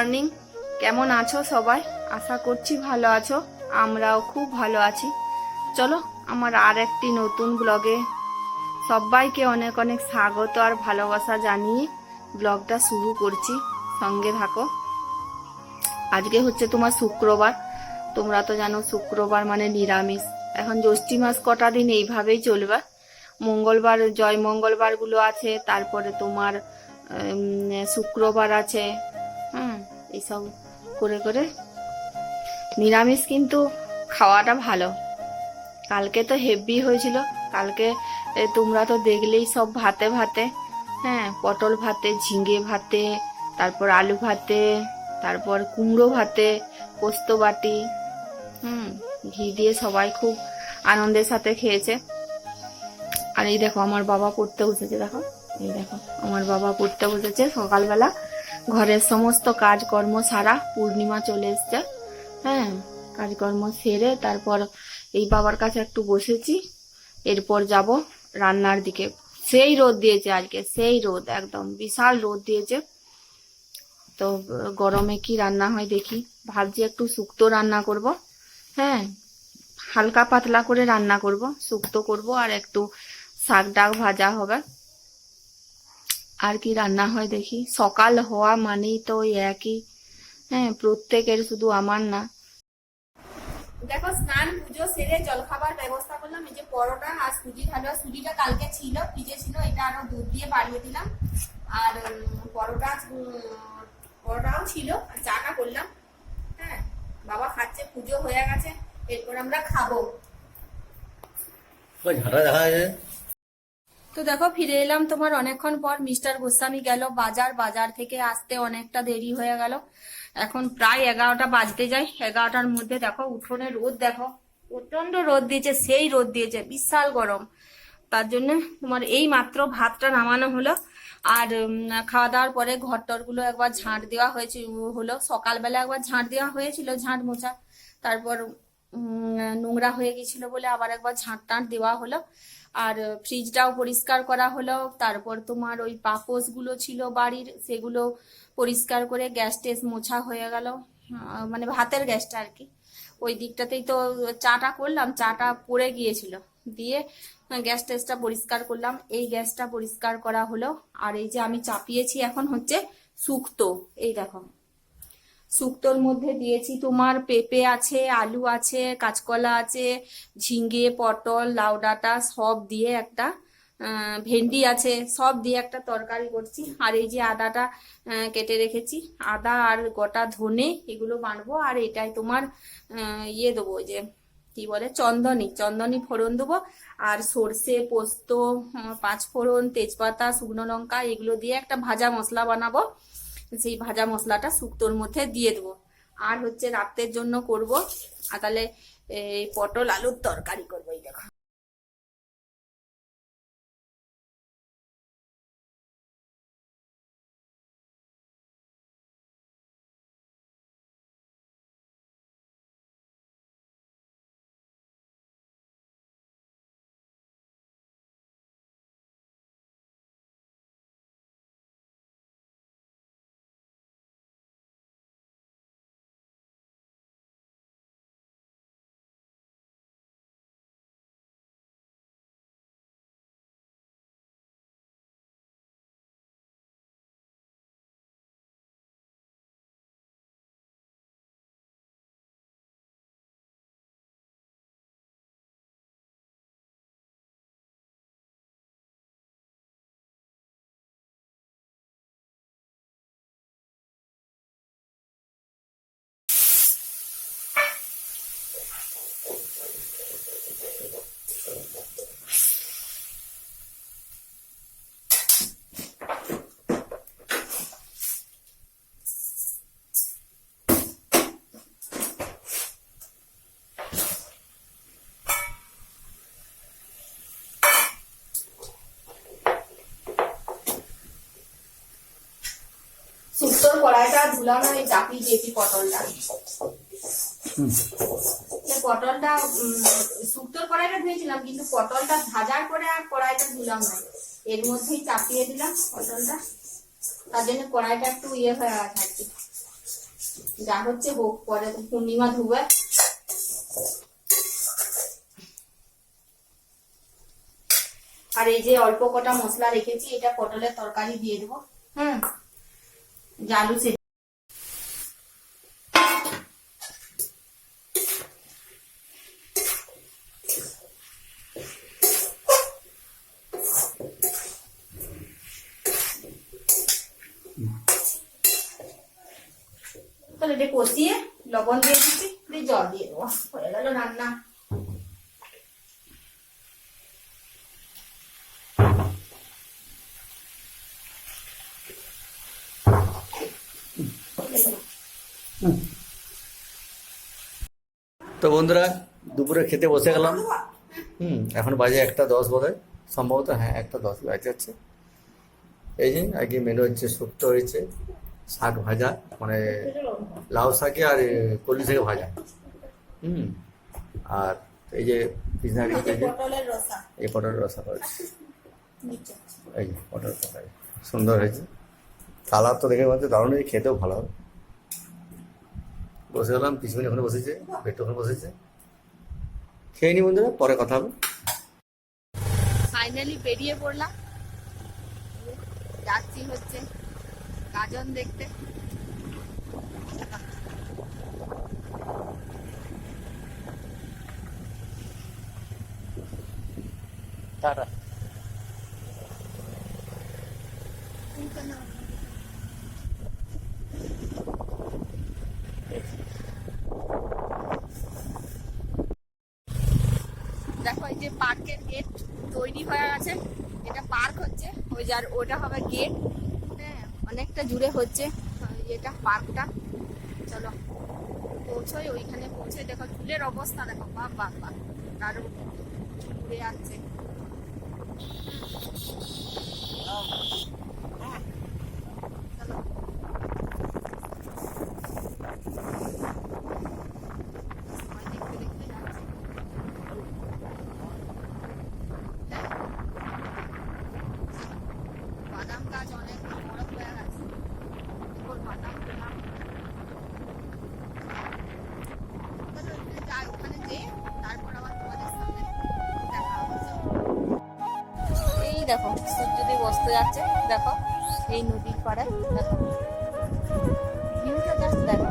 Morning. কেমন আছো সবাই? আশা করছি ভালো আছো। আমরাও খুব ভালো আছি। চলো, আমার আর একটি নতুন ব্লগে সবাইকে অনেক অনেক স্বাগত আর ভালোবাসা জানিয়ে ব্লগটা শুরু করছি। সঙ্গে থাকো। আজকে হচ্ছে তোমার শুক্রবার। তোমরা তো জানো শুক্রবার মানে নিরামিষ। এখন জ্যৈষ্ঠী মাস কটা দিন এইভাবেই চলবে। মঙ্গলবার, জয় মঙ্গলবারগুলো আছে, তারপরে তোমার শুক্রবার আছে এইসব করে করে। নিরামিষ কিন্তু খাওয়াটা ভালো। কালকে তো হেভি হয়েছিল। কালকে তোমরা তো দেখলেই সব ভাতে ভাতে। হ্যাঁ পটল ভাতে, ঝিঙে ভাতে, তারপর আলু ভাতে, তারপর কুমড়ো ভাতে, পোস্ত বাটি। হুম, ঘি দিয়ে সবাই খুব আনন্দের সাথে খেয়েছে। আর এই দেখো, আমার বাবা পড়তে বসেছে, দেখো। এই দেখো, আমার বাবা পড়তে বসেছে সকালবেলা। ঘরের সমস্ত কাজকর্ম সারা পূর্ণিমা চলে এসছে। হ্যাঁ কাজকর্ম সেরে তারপর এই বাবার কাছে একটু বসেছি, এরপর যাব রান্নার দিকে। সেই রোদ দিয়েছে আজকে, সেই রোদ, একদম বিশাল রোদ দিয়েছে। তো, গরমে কি রান্না হয় দেখি। ভাবছি একটু শুক্তো রান্না করব। হ্যাঁ হালকা পাতলা করে রান্না করব, শুক্তো করব আর একটু শাক ডাক ভাজা হবে। আর কি রান্না হয় দেখি। সকাল হওয়া মানেই তো ওই একই। হ্যাঁ প্রত্যেকের শুধু আমার না। দেখো স্নান পুজো সেরে জলখাবার ব্যবস্থা করলাম। এই যে পরোটা আর সুজি হালুয়া সুজিটা কালকে ছিল ফ্রিজে ছিল এটা আরও দুধ দিয়ে বাড়িয়ে দিলাম। আর পরোটা পরোটাও ছিল আর চাটা করলাম। হ্যাঁ বাবা খাচ্ছে পুজো হয়ে গেছে এরপর আমরা খাব। ঝাঁটা দেখা যাচ্ছে। তো দেখো, ফিরে এলাম তোমার অনেকক্ষণ পর। মিস্টার গোস্বামী গেল বাজার। বাজার থেকে আসতে অনেকটা দেরি হয়ে গেল। এখন প্রায় এগারোটা বাজতে যায়। এগারোটার মধ্যে দেখো, উঠোনে রোদ দেখো। প্রচণ্ড রোদ দিয়েছে, সেই রোদ দিয়েছে। বিশাল গরম। তার জন্য তোমার এই মাত্র ভাতটা নামানো হলো। আর খাওয়া দাওয়ার পরে ঘর টরগুলো একবার ঝাঁট দেওয়া হয়েছে হলো। সকালবেলা একবার ঝাঁট দেওয়া হয়েছিল, ঝাঁট মোছা। তারপর নোংরা হয়ে গেছিল বলে আবার একবার ঝাঁট টাঁট দেওয়া হলো। আর ফ্রিজটাও পরিষ্কার করা হলো, তারপর তোমার ওই পাপোসগুলো ছিল বাড়ির, সেগুলো পরিষ্কার করে গ্যাস টেস মোছা হয়ে গেল। মানে ভাতের গ্যাসটা আর কি। ওই দিকটাতেই তো চাটা করলাম, চাটা পড়ে গিয়েছিল। দিয়ে গ্যাস টেসটা পরিষ্কার করলাম। এই গ্যাসটা পরিষ্কার করা হলো। আর এই যে আমি চাপিয়েছি এখন হচ্ছে শুক্তো। এই দেখো। শুক্তোর মধ্যে দিয়েছি। তোমার পেঁপে আছে, আলু আছে, কাঁচকলা আছে ঝিঙ্গে পটল, লাউ ডাঁটা সব দিয়ে একটা ভেন্ডি আছে, সব দিয়ে একটা তরকারি করছি। আর এই যে আদাটা কেটে রেখেছি। আদা আর গোটা ধনে এগুলো বানবো আর এটাই তোমার ইয়ে দেবো যে, কি বলে, চন্দনী। চন্দনী ফোড়ন দেবো। আর সর্ষে, পোস্ত পাঁচ ফোড়ন তেজপাতা, শুকনো লঙ্কা এগুলো দিয়ে একটা ভাজা মশলা বানাবো। সেই ভাজা মশলাটা শুক্তোর মধ্যে দিয়ে দেবো। আর হচ্ছে রাতের জন্য করব, আর তাহলে পটল আলুর তরকারি করব, এই দেখো। কড়াইটা ধুলাম আমি চাপিয়ে দিয়েছি পটলটা। পটলটা শুক্তোর কড়াইটা ধুয়েছিলাম কিন্তু পটলটা ভাজার পরে আর কড়াইটা ধুলাম না। এর মধ্যেই চাপিয়ে দিলাম পটলটা। তার জন্য কড়াইটা একটু ইয়ে হয়ে গেছে আর কি। যা হচ্ছে হোক পরে তো পূর্ণিমা ধুবে। আর এই যে অল্প কটা মশলা রেখেছি এটা পটলের তরকারি দিয়ে দেবো। হুম। তাহলে এটা কষিয়ে লবণ দিয়ে জল দিয়ে দেবো হয়ে গেল রান্না তো বন্ধুরা দুপুরে খেতে বসে গেলাম। হুম এখন বাজে একটা দশ বোধহয়। সম্ভবত হ্যাঁ একটা দশ বাজে যাচ্ছে এই যে আগে মেনু হচ্ছে শুক্তো হয়েছে শাক ভাজা মানে লাউ শাকে আর এ, কলমি শাকে ভাজা। হুম আর এই যে পিসনারি এই পটলের রসা। করেছে। এই যে পটল তরকারি সুন্দর হয়েছে। কালার তো দেখে মধ্যে দারুণ খেতেও ভালো হবে। বসে গেলাম পিছনে ওখানে বসেছে পেট্রো ওখানে বসেছে। খেয়ে নি বন্ধুরা পরে কথা হবে। ফাইনালি বেরিয়ে পড়লাম। যাচ্ছি হচ্ছে গাজন দেখতে। টাটা দেখো এই যে পার্কের গেট তৈরি হয়ে আছে এটা পার্ক হচ্ছে। ওই যার ওটা হবে গেট। হ্যাঁ অনেকটা জুড়ে হচ্ছে। এটা পার্কটা। চলো, পৌঁছোই, ওইখানে পৌঁছে দেখো চুলের অবস্থা, দেখো বাপ বাপ বাপ কারও ঘুরে আসছে হ্যাঁ, চলো সবাই দেখতে দেখতে যাচ্ছে বাদাম গাছ অনেক বড় হয়ে গেছে এরপর বাদাম পেলাম চলো ওখানে যাই ওখানে যেয়ে তারপর আবার তোমাদের সামনে দেখা হচ্ছে এই দেখো সুর যদি বসতে যাচ্ছে দেখো এই নদীর পাড়ে দেখো। দেখো।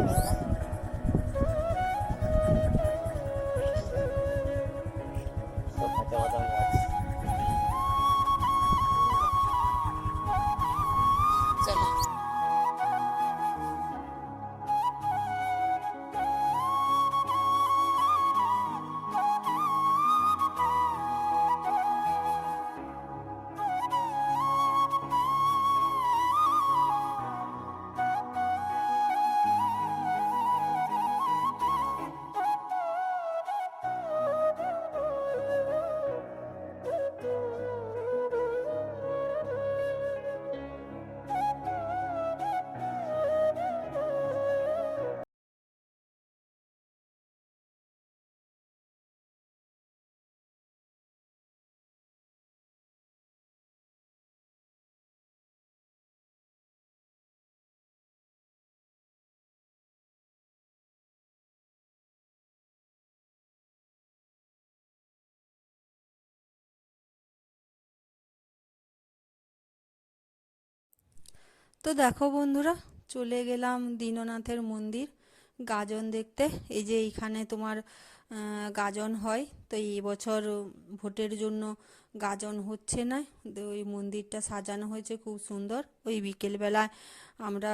তো দেখো বন্ধুরা, চলে গেলাম দীননাথের মন্দির, গাজন দেখতে। এই যে এইখানে তোমার গাজন হয়, তো এই বছর ভোটের জন্য গাজন হচ্ছে না। ওই মন্দিরটা সাজানো হয়েছে, খুব সুন্দর। ওই বিকেলবেলায় আমরা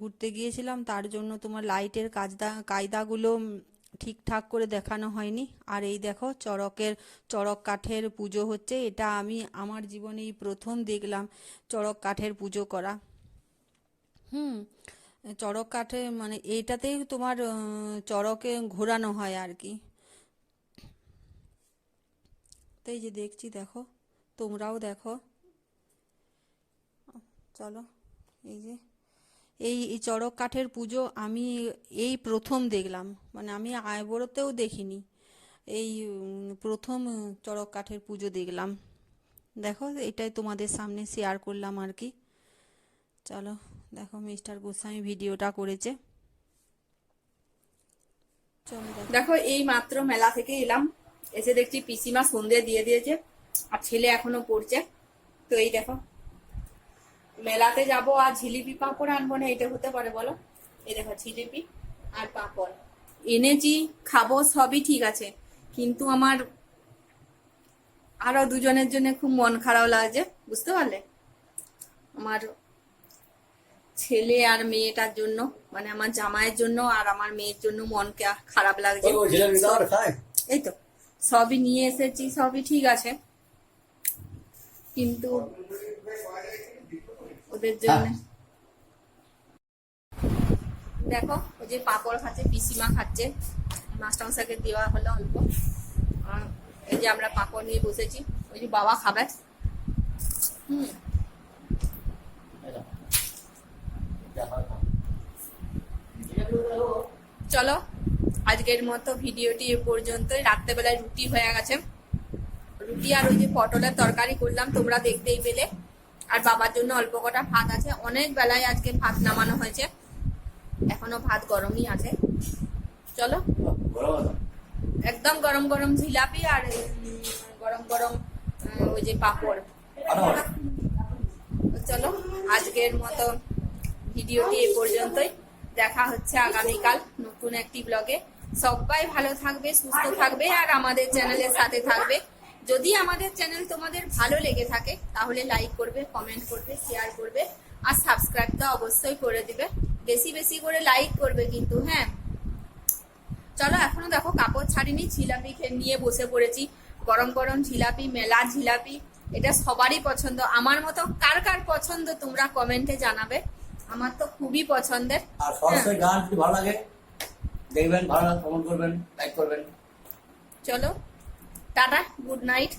ঘুরতে গিয়েছিলাম, তার জন্য তোমার লাইটের কাজদা, কায়দাগুলো ঠিকঠাক করে দেখানো হয়নি। আর এই দেখো, চড়কের, চড়ক কাঠের পুজো হচ্ছে। এটা আমি আমার জীবনে এই প্রথম দেখলাম, চড়ক কাঠের পুজো করা। হুম। চড়ক কাঠে মানে এইটাতেই তোমার চড়কে ঘোরানো হয় আর কি। তো এই যে দেখছি, দেখো, তোমরাও দেখো। চলো, এই যে, এই এই চড়ক কাঠের পুজো আমি এই প্রথম দেখলাম। মানে আমি আইবুড়োতেও দেখিনি। এই প্রথম চড়ক কাঠের পুজো দেখলাম। দেখো, এটাই তোমাদের সামনে শেয়ার করলাম আর কি। চলো। দেখো মিস্টার গোস্বামী ভিডিওটা করেছে। দেখো। এই মাত্র মেলা থেকে এলাম। এসে দেখছি পিসিমা সন্ধে দিয়ে দিয়েছে, আর ছেলে এখনও পড়ছে। তো এই দেখো, মেলাতে যাব আর জিলিপি পাঁপড় আনব না, এটা হতে পারে বলো? এই দেখো জিলিপি আর পাঁপড়। এনেছি, খাব, সবই ঠিক আছে। কিন্তু আমার আরও দুজনের জন্য খুব মন খারাপ লাগছে, বুঝতে পারলে? আমার ছেলে আর মেয়েটার জন্য মানে আমার জামাইয়ের জন্য আর আমার মেয়ের জন্য মন কে- খারাপ লাগছে। এই তো সবই নিয়ে এসেছি সবই ঠিক আছে। কিন্তু ওদের জন্য দেখো ওই যে পাপড় খাচ্ছে পিসিমা খাচ্ছে। মাস্টার মশাইকে দেওয়া হলো অল্প। আর এই যে আমরা পাপড় নিয়ে বসেছি ওই যে বাবা খাবে। হুম। চলো আজকের মতো ভিডিওটি এ পর্যন্তই। রাত্রেবেলায় রুটি হয়ে গেছে। রুটি আর ওই যে পটলের তরকারি করলাম তোমরা দেখতেই পেলে। আর বাবার জন্য অল্প কটা ভাত আছে। অনেক বেলায় আজকে ভাত নামানো হয়েছে। এখনও ভাত গরমই আছে। চলো। একদম গরম গরম জিলাপি আর গরম গরম ওই যে পাপড়। চলো আজকের মতো ভিডিওটি এ পর্যন্তই। দেখা হচ্ছে আগামীকাল নতুন একটি ব্লগে। সবাই ভালো থাকবে, সুস্থ থাকবে আর আমাদের চ্যানেলের সাথে থাকবে। যদি আমাদের চ্যানেল তোমাদের ভালো লেগে থাকে, তাহলে লাইক করবে, কমেন্ট করবে, শেয়ার করবে আর সাবস্ক্রাইব তো অবশ্যই করে দিবে। বেশি বেশি করে লাইক করবে কিন্তু হ্যাঁ। চলো এখনও দেখো, কাপড় ছাড়িনি জিলাপি খে- নিয়ে বসে পড়েছি। গরম গরম জিলাপি মেলা জিলাপি এটা সবারই পছন্দ। আমার মতো কার কার পছন্দ তোমরা কমেন্টে জানাবে। আমার তো খুবই পছন্দের। আর সরাসরি গান যদি ভালো লাগে দেখবেন ভালো লাগে কমেন্ট করবেন লাইক করবেন। চলো টাটা গুড নাইট